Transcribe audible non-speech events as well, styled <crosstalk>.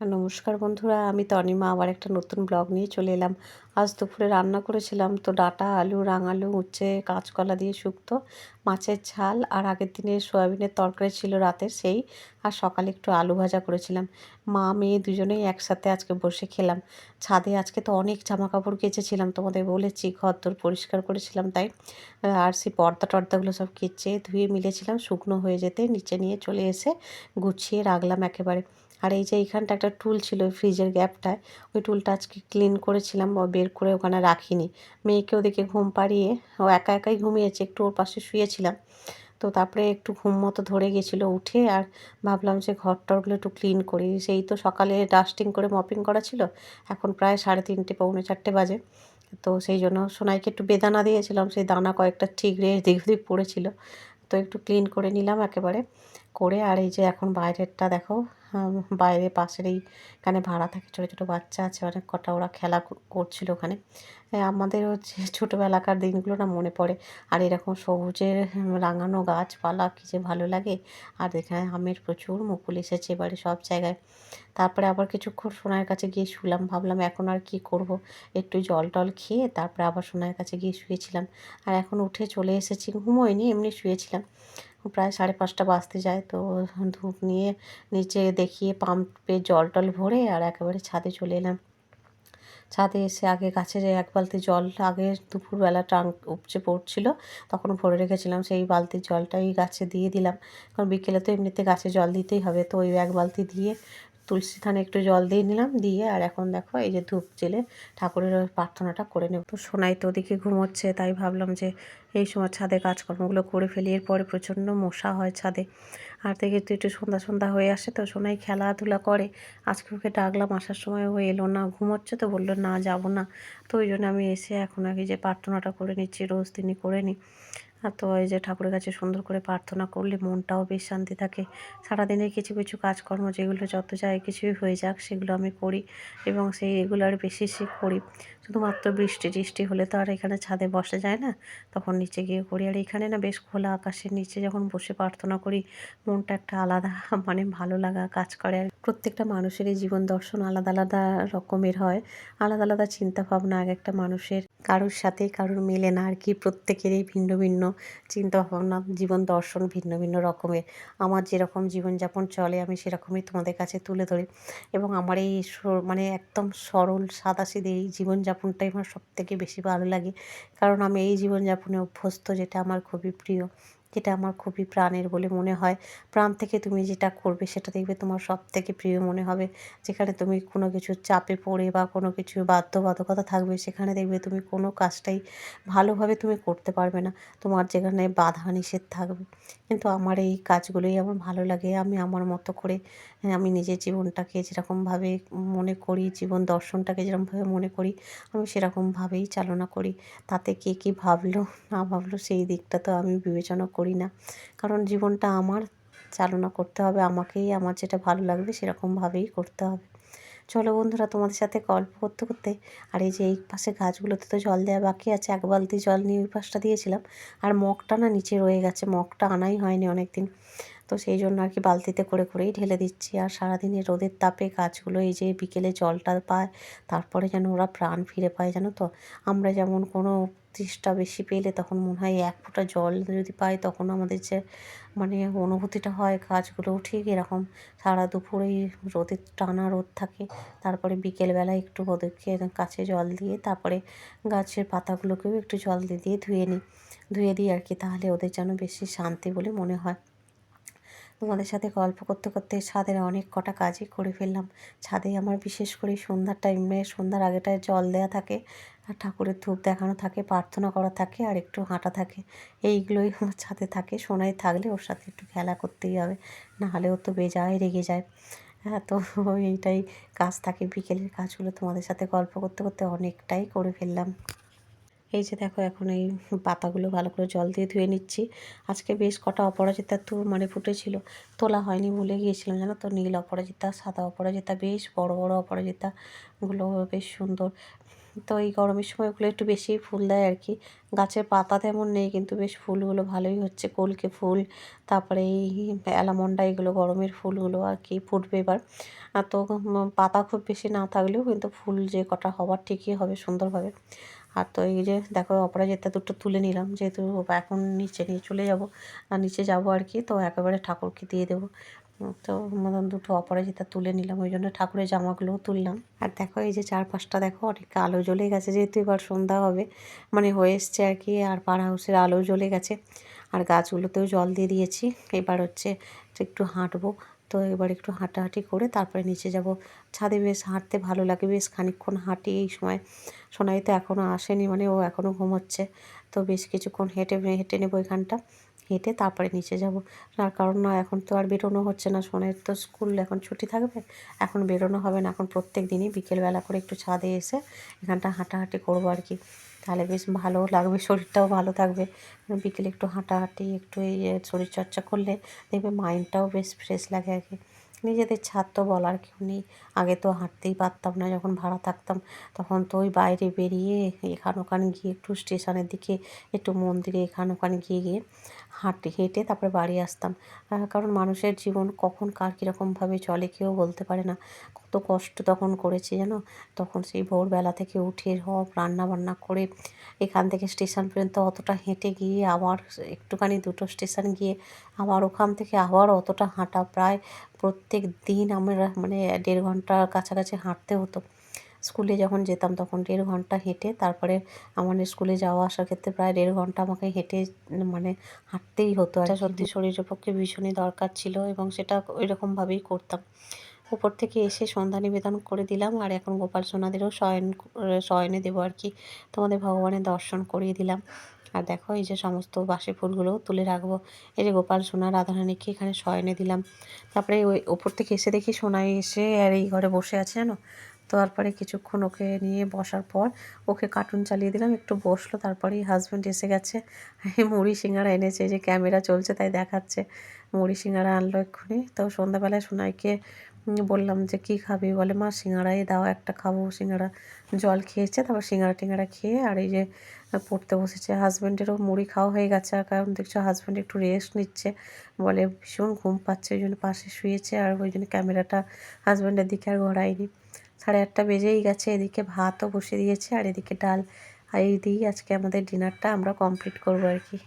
নমস্কার বন্ধুরা, আমি তনিমা। আবার একটা নতুন ব্লগ নিয়ে চলে এলাম। আজ দুপুরে রান্না করেছিলাম তো ডাটা, আলু, রাঙালু, উচ্ছে, কাঁচকলা দিয়ে শুক্তো, মাছের ঝাল আর আগের দিনে সয়াবিনের তরকারি ছিল রাতের সেই আর সকালে একটু আলু ভাজা করেছিলাম। মা, মেয়ে দুজনেই একসাথে আজকে বসে খেলাম। ছাদে আজকে তো অনেক জামা কাপড় কেচেছিলাম, তোমাদের বলেছি ঘর দর পরিষ্কার করেছিলাম তাই। আর সেই পর্দা টর্দাগুলো সব কেচে ধুয়ে মিলেছিলাম, শুকনো হয়ে যেতে নিচে নিয়ে চলে এসে গুছিয়ে রাখলাম একেবারে। আর এই যে এইখানটা একটা টুল ছিল ওই ফ্রিজের গ্যাপটায় ওই টুলটা আজকে ক্লিন করেছিলাম বা বের করে ওখানে রাখিনি। মেয়েকে ওদিকে ঘুম পাড়িয়ে, ও একা একাই ঘুমিয়েছে, একটু ওর পাশে শুয়েছিলাম। তো তারপরে একটু ঘুম মতো ধরে গেছিল উঠে, আর ভাবলাম যে ঘর টরগুলো একটু ক্লিন করি। সেই তো সকালে ডাস্টিং করে মপিং করা ছিল, এখন প্রায় সাড়ে তিনটে, পৌনে চারটে বাজে। তো সেই জন্য সোনাইকে একটু বেদানা দিয়েছিলাম, সেই দানা কয়েকটা ঠিকরে দিক দিক পড়েছিল। তো একটু ক্লিন করে নিলাম একেবারে। করে আর এই যে এখন বাইরেরটা দেখো বাইরে পাশের এইখানে ভাড়া থাকে, ছোটো ছোটো বাচ্চা আছে, অনেক কটা ওরা খেলা করছিল ওখানে। আমাদের হচ্ছে <laughs> ছোটোবেলাকার দিনগুলো না মনে পড়ে। আর এরকম সবুজের রাঙানো গাছপালা কী যে ভালো লাগে। আর এখানে আমের প্রচুর মুকুল এসেছে এবারে সব জায়গায়। তারপরে আবার কিছুক্ষণ সোনার কাছে গিয়ে শুলাম, ভাবলাম এখন আর কি করব? একটু জল টল খেয়ে তারপরে আবার সোনার কাছে গিয়ে শুয়েছিলাম। আর এখন উঠে চলে এসেছি, ঘুমোয়নি, এমনি শুয়েছিলাম। প্রায় সাড়ে পাঁচটা বাজতে যায়, তো ধূপ নিয়ে নিচে দেখিয়ে পাম্পে জল টল ভরে আর একেবারে ছাদে চলে এলাম। ছাদে এসে আগে গাছে এক বালতি জল আগে দুপুরবেলা টাং উপচে পড়ছিল, তখন ভরে রেখেছিলাম, সেই বালতির জলটাই গাছে দিয়ে দিলাম। কারণ বিকেলে তো এমনিতে গাছে জল দিতেই হবে, তো ওই এক বালতি দিয়ে তুলসী থানে একটু জল দিয়ে নিলাম, দিয়ে আর এখন দেখো এই যে ধূপ জেলে ঠাকুরের প্রার্থনাটা করে নেব। তো সোনাই তো ওদিকে ঘুমোচ্ছে, তাই ভাবলাম যে এই সময় ছাদে কাজকর্মগুলো করে ফেলি। এরপরে প্রচণ্ড মশা হয় ছাদে। আর দেখে তো একটু সন্ধ্যা সন্ধ্যা হয়ে আসে তো সোনাই খেলাধুলা করে। আজকে ওকে ডাকলাম, আসার সময় ও এলো না, ঘুমোচ্ছে তো, বলল না, যাব না। তো ওই জন্য আমি এসে এখন আগে যে প্রার্থনাটা করে নিচ্ছি, রোজ তিনি করে নিই আর তো এই যে ঠাকুরের কাছে সুন্দর করে প্রার্থনা করলে মনটাও বেশ শান্তি থাকে। সারাদিনে কিছু কিছু কাজকর্ম যেগুলো যত যায় কিছুই হয়ে যাক, সেগুলো আমি করি এবং সেই এগুলো আর বেশি করি। শুধুমাত্র বৃষ্টি টিষ্টি হলে তো আর এখানে ছাদে বসা যায় না। তখন নিচে গিয়ে করি। আর এখানে না বেশ খোলা আকাশের নিচে যখন বসে প্রার্থনা করি, মনটা একটা আলাদা মানে ভালো লাগা কাজ করে আর প্রত্যেকটা মানুষেরই জীবন দর্শন আলাদা আলাদা রকমের হয়। আলাদা আলাদা চিন্তা ভাবনা এক একটা মানুষের। কারোর সাথে কারোর মেলে না আর কি। প্রত্যেকেরই ভিন্ন ভিন্ন চিন্তা ভাবনা জীবন দর্শন ভিন্ন ভিন্ন রকমের। আমার যেরকম জীবনযাপন চলে, আমি সেরকমই তোমাদের কাছে তুলে ধরি। এবং আমার এই মানে একদম সরল, সাদাসিধে এই জীবনযাপনটাই আমার সবথেকে বেশি ভালো লাগে। কারণ আমি এই জীবনযাপনে অভ্যস্ত, যেটা আমার খুবই প্রিয়। যেটা আমার খুবই প্রাণের বলে মনে হয়। প্রাণ থেকে তুমি যেটা করবে সেটা দেখবে তোমার সব থেকে প্রিয় মনে হবে। যেখানে তুমি কোনো কিছু চাপে পড়ে বা কোনো কিছু বাধ্যবাধকতা থাকবে সেখানে দেখবে তুমি কোনো কাজটাই ভালোভাবে তুমি করতে পারবে না। তোমার যেখানে বাধা নিষেধ থাকবে। কিন্তু আমার এই কাজগুলোই আমার ভালো লাগে। আমি আমার মতো করে হ্যাঁ, আমি নিজের জীবনটাকে যেরকমভাবে মনে করি জীবন দর্শনটাকে যেরকমভাবে মনে করি আমি সেরকমভাবেই চালনা করি। তাতে কে কী ভাবলো না ভাবলো সেই দিকটা তো আমি বিবেচনা করি না। কারণ জীবনটা আমার, চালনা করতে হবে, আমাকেই, আমার যেটা ভালো লাগবে সেরকমভাবেই করতে হবে। চলো বন্ধুরা, তোমাদের সাথে গল্প করতে করতে, আর এই যে এই পাশে গাছগুলোতে তো জল দেওয়া বাকি আছে, এক বালতি জল নিয়ে ওই পাশটা দিয়েছিলাম, আর মগটা না নিচে রয়ে গেছে, মগটা আনাই হয়নি অনেক দিন তো সেই জন্য আর কি বালতিতে করে, করেই ঢেলে দিচ্ছি। আর সারাদিনের রোদের তাপে গাছগুলো এই যে বিকেলে জলটা পায়, তারপরে যেন ওরা প্রাণ ফিরে পায়, জানো তো? আমরা যেমন কোনো তৃষ্ণা বেশি পেলে তখন মনে হয় এক ফোঁটা জল যদি পাই তখন আমাদের যে মানে অনুভূতিটা হয় গাছগুলোও ঠিক এরকম। সারা দুপুরেই রোদের টানা রোদ থাকে, তারপরে বিকেলবেলায় একটু ওদেরকে কাছে জল দিয়ে, তারপরে গাছের পাতাগুলোকেও একটু জল দিয়ে দিয়ে ধুয়ে নিই। ধুয়ে দিই আর কি, তাহলে ওদের যেন বেশি শান্তি বলে মনে হয়। তোমাদের সাথে গল্প করতে করতে ছাদের অনেক কটা কাজই করে ফেললাম। ছাদে আমার বিশেষ করে সন্ধ্যার টাইমে সন্ধ্যার আগেটায় জল দেওয়া থাকে, আর ঠাকুরের ধূপ দেখানো থাকে, প্রার্থনা করা থাকে, আর একটু হাঁটা থাকে। এইগুলোই আমার ছাদে থাকে। সোনাই থাকলে ওর সাথে একটু খেলা করতেই হবে না হলে ও তো বেজায় রেগে যায়। হ্যাঁ তো এইটাই কাজ থাকে। বিকেলের কাজগুলো তোমাদের সাথে গল্প করতে করতে অনেকটাই করে ফেললাম। এই যে দেখো এখন এই পাতাগুলো ভালো করে জল দিয়ে ধুয়ে নিচ্ছি। আজকে বেশ কটা অপরাজিতা তো মানে ফুটেছিল। তোলা হয়নি ভুলে গিয়েছিলাম, জানো তো? নীল অপরাজিতা, সাদা অপরাজিতা, বেশ বড় বড় অপরাজিতাগুলো বেশ সুন্দর। তো এই গরমের সময় ওগুলো একটু বেশি ফুল দেয় আর কি। গাছের পাতা তেমন নেই, কিন্তু বেশ ফুলগুলো ভালোই হচ্ছে, কলকে ফুল, তারপরে এই অ্যালামন্ডা, এগুলো গরমের ফুলগুলো আর কি ফুটবে এবার। তো পাতা খুব বেশি না থাকলেও কিন্তু ফুল যে কটা হবার ঠিকই হবে সুন্দরভাবে। আর তো এই যে দেখো অপরাজিতা দুটো তুলে নিলাম, যেহেতু এখন নিচে নিয়ে চলে যাব, আর নিচে যাব আর কি, তো একেবারে ঠাকুরকে দিয়ে দেবো। তো মতন দুটো অপরাজিতা তুলে নিলাম, ওই জন্য ঠাকুরের জামাগুলোও তুললাম। আর দেখো এই যে চারপাশটা দেখো, অনেক আলো জ্বলে গেছে, যেহেতু এবার সন্ধ্যা হবে মানে হয়ে এসছে আর কি, আর পাড়া হাউসের আলো জ্বলে গেছে। আর গাছগুলোতেও জল দিয়ে দিয়েছি, এবার হচ্ছে একটু হাঁটবো। তো এবার একটু হাঁটাহাঁটি করে তারপরে নিচে যাব। ছাদে বেশ হাঁটতে ভালো লাগে, বেশ খানিকক্ষণ হাঁটি এই সময়। সোনাই তো এখনও আসেনি মানে ও এখনও ঘুমোচ্ছে। তো বেশ কিছুক্ষণ হেঁটে হেঁটে নেব এখানটা হেঁটে তারপরে নিচে যাব। তার কারণ না, এখন তো আর বেরোনো হচ্ছে না। সোনাইয়ের তো স্কুল এখন ছুটি থাকবে, এখন বেরোনো হবে না। এখন প্রত্যেক দিনই বিকেলবেলা করে একটু ছাদে এসে এখানটা হাঁটাহাঁটি করব আর কি। তাহলে বেশ ভালো লাগবে, শরীরটাও ভালো থাকবে। বিকেলে একটু হাঁটাহাঁটি, একটু এই শরীরচর্চা করলে দেখবে মাইন্ডটাও বেশ ফ্রেশ লাগে আর কি। নিজেদের ছাদ তো বলার কেউ নেই। আগে তো হাঁটতেই পারতাম না, যখন ভাড়া থাকতাম তখন তো ওই বাইরে বেরিয়ে এখান ওখানে গিয়ে একটু স্টেশনের দিকে, একটু মন্দিরে এখান ওখানে গিয়ে গিয়ে হাঁটে, হেঁটে তারপরে বাড়ি আসতাম। কারণ মানুষের জীবন কখন কার কীরকমভাবে চলে কেউ বলতে পারে না। কত কষ্ট তখন করেছি জানো? তখন সেই ভোরবেলা থেকে উঠে সব রান্না বান্না করে এখান থেকে স্টেশন পর্যন্ত অতটা হেঁটে গিয়ে আবার একটুখানি দুটো স্টেশন গিয়ে আবার ওখান থেকে আবার অতটা হাঁটা। প্রায় প্রত্যেক দিন আমরা মানে দেড় ঘণ্টার কাছাকাছি হাঁটতে হতো। স্কুলে যখন যেতাম তখন দেড় ঘণ্টা হেঁটে তারপরে আমাদের স্কুলে যাওয়া আসার ক্ষেত্রে প্রায় দেড় ঘণ্টা আমাকে হেঁটে মানে হাঁটতেই হতো আর সত্যি শরীরের পক্ষে ভীষণই দরকার ছিল এবং সেটা ওই রকমভাবেই করতাম। উপর থেকে এসে সন্ধ্যা নিবেদন করে দিলাম আর এখন গোপাল সোনাদেরও শয়ন শয়নে দেবো আর কি। তোমাদের ভগবানের দর্শন করিয়ে দিলাম। আর দেখো এই যে সমস্ত বাসি ফুলগুলোও তুলে রাখব। এই যে গোপাল, সোনা, রাধারানীকে এখানে শয়নে দিলাম। তারপরে ওই ওপর থেকে এসে দেখি সোনাই এসে আর এই ঘরে বসে আছে জানো? তারপরে কিছুক্ষণ ওকে নিয়ে বসার পর ওকে কার্টুন চালিয়ে দিলাম। একটু বসল, তারপরেই হাজব্যান্ড এসে গেছে। মুড়ি সিঙ্গারা এনেছে যে ক্যামেরা চলছে তাই দেখাচ্ছে। মুড়ি সিঙ্গারা আনলো এক্ষুনি। তো সন্ধ্যাবেলায় সোনাইকে বললাম যে, কী খাবি? বলে, মা সিঙ্গারাই দাও, একটা খাব। সিঙ্গারা জল খেয়েছে, তারপর সিঙ্গারা টিঙ্গারা খেয়ে আর এই যে পড়তে বসেছে। হাজব্যান্ডেরও মুড়ি খাওয়া হয়ে গেছে, আর কারণ দেখছ হাজব্যান্ড একটু রেস্ট নিচ্ছে। বলে, ভীষণ ঘুম পাচ্ছে। ওই জন্য পাশে শুয়েছে আর ওই জন্য ক্যামেরাটা হাজব্যান্ডের দিকে আর ঘোরায়নি। সাড়ে আটটা বেজেই গেছে, এদিকে ভাতও বসে দিয়েছে আর এদিকে ডাল, আর এই দিয়েই আজকে আমাদের ডিনারটা আমরা কমপ্লিট করব আর কি।